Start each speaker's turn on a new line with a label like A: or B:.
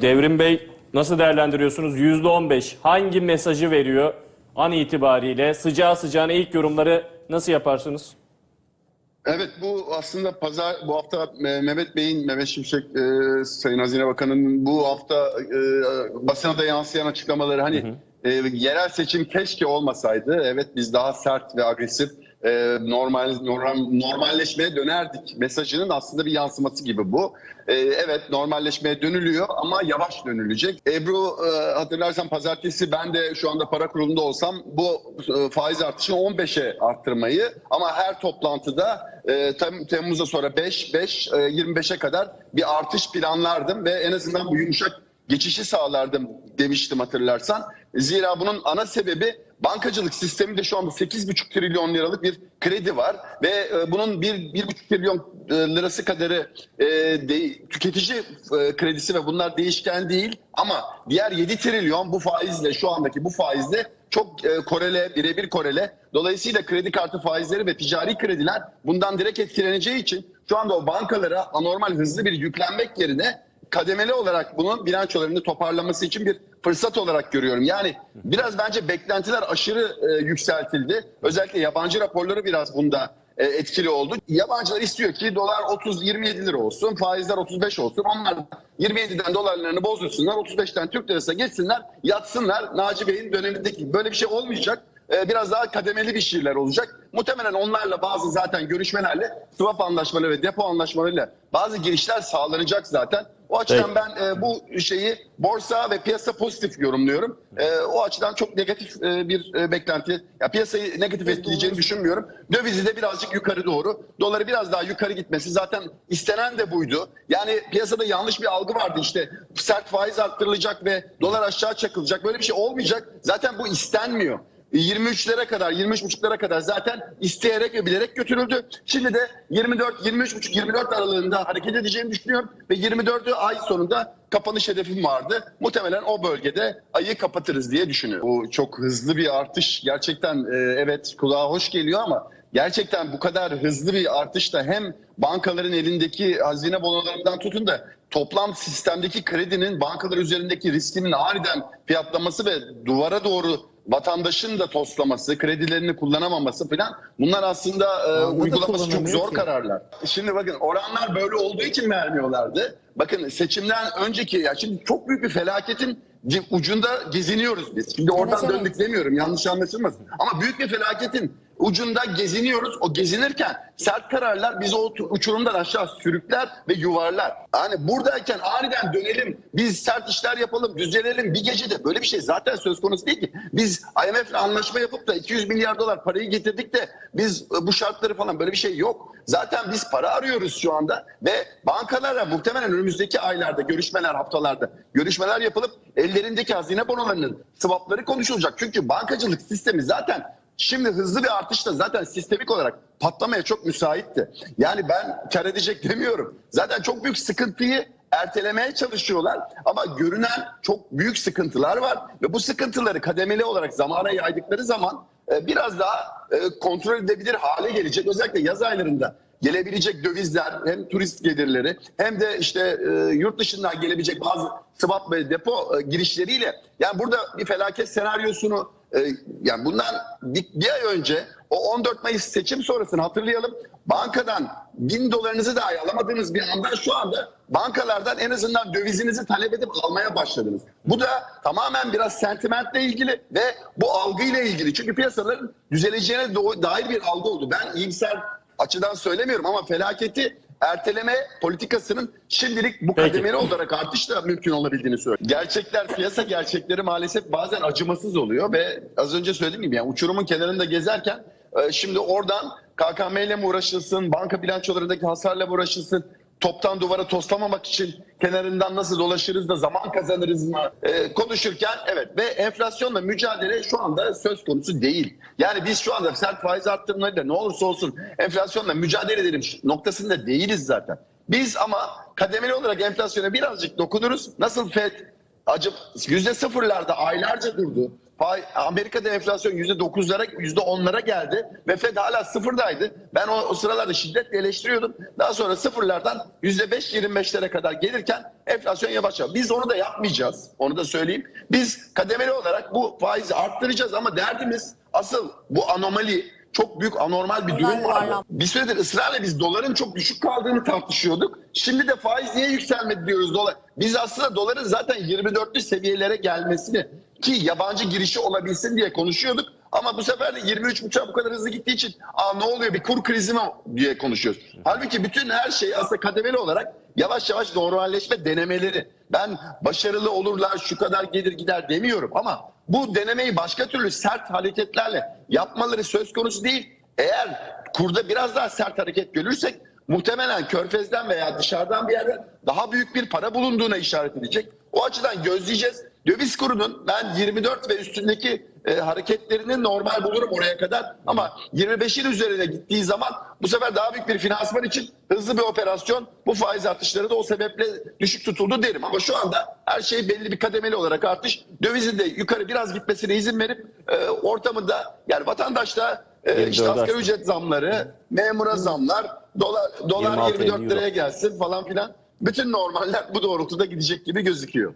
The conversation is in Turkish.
A: Devrim Bey nasıl değerlendiriyorsunuz? %15 hangi mesajı veriyor an itibariyle? Sıcağı sıcağına ilk yorumları nasıl yaparsınız?
B: Evet bu aslında pazar bu hafta e, Mehmet Bey'in Mehmet Şimşek e, Sayın Hazine Bakanı'nın bu hafta e, basına da yansıyan açıklamaları hani e, yerel seçim keşke olmasaydı. Evet biz daha sert ve agresif e, normal, normal normalleşmeye dönerdik mesajının aslında bir yansıması gibi bu. E, evet normalleşmeye dönülüyor ama yavaş dönülecek. Ebru e, hatırlarsan pazartesi ben de şu anda para kurulunda olsam bu e, faiz artışını 15'e arttırmayı ama her toplantıda e, Tem- Temmuz'a sonra 5, 5, e, 25'e kadar bir artış planlardım ve en azından bu yumuşak geçişi sağlardım demiştim hatırlarsan. Zira bunun ana sebebi bankacılık sisteminde şu anda 8,5 trilyon liralık bir kredi var ve e, bunun 1,5 trilyon e, lirası kadarı e, de- tüketici e, kredisi ve bunlar değişken değil ama diğer 7 trilyon bu faizle şu andaki bu faizle çok e, korele, birebir korele. Dolayısıyla kredi kartı faizleri ve ticari krediler bundan direkt etkileneceği için şu anda o bankalara anormal hızlı bir yüklenmek yerine kademeli olarak bunun bilançolarını toparlaması için bir fırsat olarak görüyorum. Yani biraz bence beklentiler aşırı e, yükseltildi. Özellikle yabancı raporları biraz bunda e, etkili oldu. Yabancılar istiyor ki dolar 30 27 lira olsun, faizler 35 olsun. Onlar 27'den dolarlarını bozulsunlar, 35'ten Türk lirasına geçsinler, yatsınlar. Naci Bey'in dönemindeki böyle bir şey olmayacak. E, biraz daha kademeli bir şeyler olacak. Muhtemelen onlarla bazı zaten görüşmelerle swap anlaşmaları ve depo anlaşmalarıyla bazı girişler sağlanacak zaten. O açıdan ben e, bu şeyi borsa ve piyasa pozitif yorumluyorum. E, o açıdan çok negatif e, bir e, beklenti. Ya piyasayı negatif etkileyeceğini düşünmüyorum. Dövizi de birazcık yukarı doğru. Doları biraz daha yukarı gitmesi zaten istenen de buydu. Yani piyasada yanlış bir algı vardı işte sert faiz arttırılacak ve dolar aşağı çakılacak. Böyle bir şey olmayacak. Zaten bu istenmiyor. 23'lere kadar, 23,5'lara kadar zaten isteyerek ve bilerek götürüldü. Şimdi de 24, 23,5-24 aralığında hareket edeceğini düşünüyorum ve 24'ü ay sonunda kapanış hedefim vardı. Muhtemelen o bölgede ayı kapatırız diye düşünüyorum. Bu çok hızlı bir artış gerçekten e, evet kulağa hoş geliyor ama gerçekten bu kadar hızlı bir artışta hem bankaların elindeki hazine bonolarından tutun da toplam sistemdeki kredinin bankalar üzerindeki riskinin aniden fiyatlaması ve duvara doğru vatandaşın da toslaması, kredilerini kullanamaması falan bunlar aslında e, uygulaması çok zor
C: ki.
B: kararlar. Şimdi bakın oranlar böyle olduğu için vermiyorlardı. Bakın seçimden önceki ya şimdi çok büyük bir felaketin ucunda geziniyoruz biz. Şimdi oradan
C: Evet, evet.
B: döndük demiyorum yanlış anlaşılmasın. Ama büyük bir felaketin ucunda geziniyoruz. O gezinirken sert kararlar bizi o uçurumdan aşağı sürükler ve yuvarlar. Hani buradayken aniden dönelim, biz sert işler yapalım, düzelelim bir gecede böyle bir şey zaten söz konusu değil ki. Biz IMF'le anlaşma yapıp da 200 milyar dolar parayı getirdik de biz e, bu şartları falan böyle bir şey yok. Zaten biz para arıyoruz şu anda ve bankalara muhtemelen önümüzdeki aylarda, görüşmeler, haftalarda görüşmeler yapılıp ellerindeki hazine bonolarının swapları konuşulacak. Çünkü bankacılık sistemi zaten Şimdi hızlı bir artışla zaten sistemik olarak patlamaya çok müsaitti. Yani ben kar edecek demiyorum. Zaten çok büyük sıkıntıyı ertelemeye çalışıyorlar ama görünen çok büyük sıkıntılar var ve bu sıkıntıları kademeli olarak zamana yaydıkları zaman e, biraz daha e, kontrol edebilir hale gelecek. Özellikle yaz aylarında gelebilecek dövizler hem turist gelirleri hem de işte e, yurt dışından gelebilecek bazı swap ve depo e, girişleriyle yani burada bir felaket senaryosunu e, yani bundan bir, bir ay önce o 14 Mayıs seçim sonrasını hatırlayalım. Bankadan bin dolarınızı dahi alamadığınız bir anda şu anda bankalardan en azından dövizinizi talep edip almaya başladınız. Bu da tamamen biraz sentimentle ilgili ve bu algıyla ilgili. Çünkü piyasaların düzeleceğine dair bir algı oldu. Ben iyimser açıdan söylemiyorum ama felaketi erteleme politikasının şimdilik bu
A: Peki.
B: kademeli olarak artışla mümkün olabildiğini söylüyor. Gerçekler, piyasa gerçekleri maalesef bazen acımasız oluyor ve az önce söylediğim gibi yani uçurumun kenarında gezerken e, şimdi oradan KKM ile mi uğraşılsın, banka bilançolarındaki hasarla mı uğraşılsın, toptan duvara toslamamak için kenarından nasıl dolaşırız da zaman kazanırız mı e, konuşurken evet ve enflasyonla mücadele şu anda söz konusu değil. Yani biz şu anda sert faiz arttırımlarıyla ne olursa olsun enflasyonla mücadele edelim noktasında değiliz zaten. Biz ama kademeli olarak enflasyona birazcık dokunuruz. Nasıl FED acı yüzde sıfırlarda aylarca durdu. Amerika'da enflasyon yüzde dokuzlara, yüzde onlara geldi ve Fed hala sıfırdaydı. Ben o, o sıralarda şiddetle eleştiriyordum. Daha sonra sıfırlardan yüzde beş, yirmi beşlere kadar gelirken enflasyon yavaş yavaş. Biz onu da yapmayacağız. Onu da söyleyeyim. Biz kademeli olarak bu faizi arttıracağız ama derdimiz asıl bu anomali çok büyük anormal bir durum vardı. Bir süredir ısrarla biz doların çok düşük kaldığını tartışıyorduk. Şimdi de faiz niye yükselmedi diyoruz dolar. Biz aslında doların zaten 24'lü seviyelere gelmesini ki yabancı girişi olabilsin diye konuşuyorduk. Ama bu sefer de 23.5'a bu kadar hızlı gittiği için Aa, ne oluyor bir kur krizi mi diye konuşuyoruz. Halbuki bütün her şey aslında kademeli olarak yavaş yavaş normalleşme denemeleri. Ben başarılı olurlar şu kadar gelir gider demiyorum ama bu denemeyi başka türlü sert hareketlerle yapmaları söz konusu değil. Eğer kurda biraz daha sert hareket görürsek muhtemelen körfezden veya dışarıdan bir yerden daha büyük bir para bulunduğuna işaret edecek. O açıdan gözleyeceğiz. Döviz kurunun ben 24 ve üstündeki e, hareketlerini normal bulurum oraya kadar. Ama 25'in üzerine gittiği zaman bu sefer daha büyük bir finansman için hızlı bir operasyon. Bu faiz artışları da o sebeple düşük tutuldu derim. Ama şu anda her şey belli bir kademeli olarak artış. Dövizin de yukarı biraz gitmesine izin verip e, ortamında yani vatandaş da e,
A: 24
B: işte asgari ücret zamları, memura zamlar, dolar, dolar
A: 26
B: 24
A: euro.
B: liraya gelsin falan filan. Bütün normaller bu doğrultuda gidecek gibi gözüküyor.